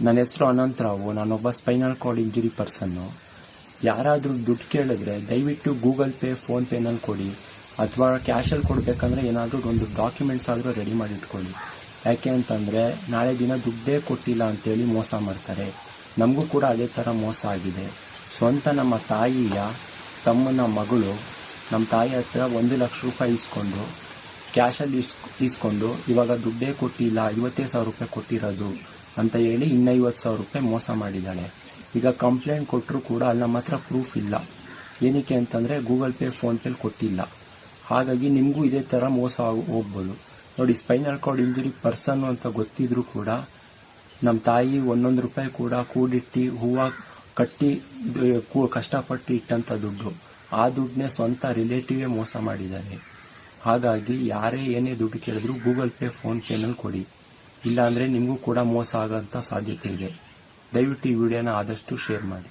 ನನ್ನ ಹೆಸರು ಅನಂತರಾವು ನಾನೊಬ್ಬ ಸ್ಪೈನಲ್ ಕಾರ್ಡ್ ಇಂಜುರಿ ಪರ್ಸನ್ನು ಯಾರಾದರೂ ದುಡ್ಡು ಕೇಳಿದ್ರೆ ದಯವಿಟ್ಟು ಗೂಗಲ್ ಪೇ ಫೋನ್ಪೇನಲ್ಲಿ ಕೊಡಿ. ಅಥವಾ ಕ್ಯಾಶಲ್ಲಿ ಕೊಡಬೇಕಂದ್ರೆ ಏನಾದರೂ ಒಂದು ಡಾಕ್ಯುಮೆಂಟ್ಸ್ ಆದರೂ ರೆಡಿ ಮಾಡಿ ಇಟ್ಕೊಳ್ಳಿ. ಯಾಕೆ ಅಂತಂದರೆ ನಾಳೆ ದಿನ ದುಡ್ಡೇ ಕೊಟ್ಟಿಲ್ಲ ಅಂತೇಳಿ ಮೋಸ ಮಾಡ್ತಾರೆ. ನಮಗೂ ಕೂಡ ಅದೇ ಥರ ಮೋಸ ಆಗಿದೆ. ಸ್ವಂತ ನಮ್ಮ ತಾಯಿಯ, ತಮ್ಮನ ಮಗಳು, ನಮ್ಮ ತಾಯಿ ಹತ್ರ ಒಂದು ಲಕ್ಷ ರೂಪಾಯಿ ಇಸ್ಕೊಂಡು ಕ್ಯಾಶಲ್ಲಿ ಇಸ್ ಇಸ್ಕೊಂಡು ಇವಾಗ ದುಡ್ಡೇ ಕೊಟ್ಟಿಲ್ಲ, ಐವತ್ತೇ ಸಾವಿರ ರೂಪಾಯಿ ಕೊಟ್ಟಿರೋದು ಅಂತ ಹೇಳಿ ಇನ್ನೈವತ್ತು ಸಾವಿರ ರೂಪಾಯಿ ಮೋಸ ಮಾಡಿದ್ದಾಳೆ. ಈಗ ಕಂಪ್ಲೇಂಟ್ ಕೊಟ್ಟರು ಕೂಡ ಅಲ್ಲಿ ನಮ್ಮ ಹತ್ರ ಪ್ರೂಫ್ ಇಲ್ಲ. ಏನಕ್ಕೆ ಅಂತಂದರೆ ಗೂಗಲ್ ಪೇ ಫೋನ್ಪೇಲಿ ಕೊಟ್ಟಿಲ್ಲ. ಹಾಗಾಗಿ ನಿಮಗೂ ಇದೇ ಥರ ಮೋಸ ಹೋಗ್ಬೋದು. ನೋಡಿ, ಸ್ಪೈನಲ್ ಕಾರ್ಡ್ ಇಂಜುರಿ ಪರ್ಸನ್ನು ಅಂತ ಗೊತ್ತಿದ್ರು ಕೂಡ ನಮ್ಮ ತಾಯಿ ಒಂದೊಂದು ರೂಪಾಯಿ ಕೂಡ ಕೂಡಿಟ್ಟು, ಹೂವು ಕಟ್ಟಿ ಕಷ್ಟಪಟ್ಟು ಇಟ್ಟಂಥ ದುಡ್ಡು. ಆ ದುಡ್ಡನ್ನೇ ಸ್ವಂತ ರಿಲೇಟಿವೇ ಮೋಸ ಮಾಡಿದ್ದಾರೆ ಹಾಗಾಗಿ ಯಾರೇ ಏನೇ ದುಡ್ಡು ಕೇಳಿದ್ರು ಗೂಗಲ್ ಪೇ, ಫೋನ್ ಪೇನಲ್ಲಿ ಕೊಡಿ. ಇಲ್ಲಾಂದರೆ ನಿಮಗೂ ಕೂಡ ಮೋಸ ಆಗೋಂಥ ಸಾಧ್ಯತೆ ಇದೆ. ದಯವಿಟ್ಟು ಈ ವಿಡಿಯೋನ ಆದಷ್ಟು ಶೇರ್ ಮಾಡಿ.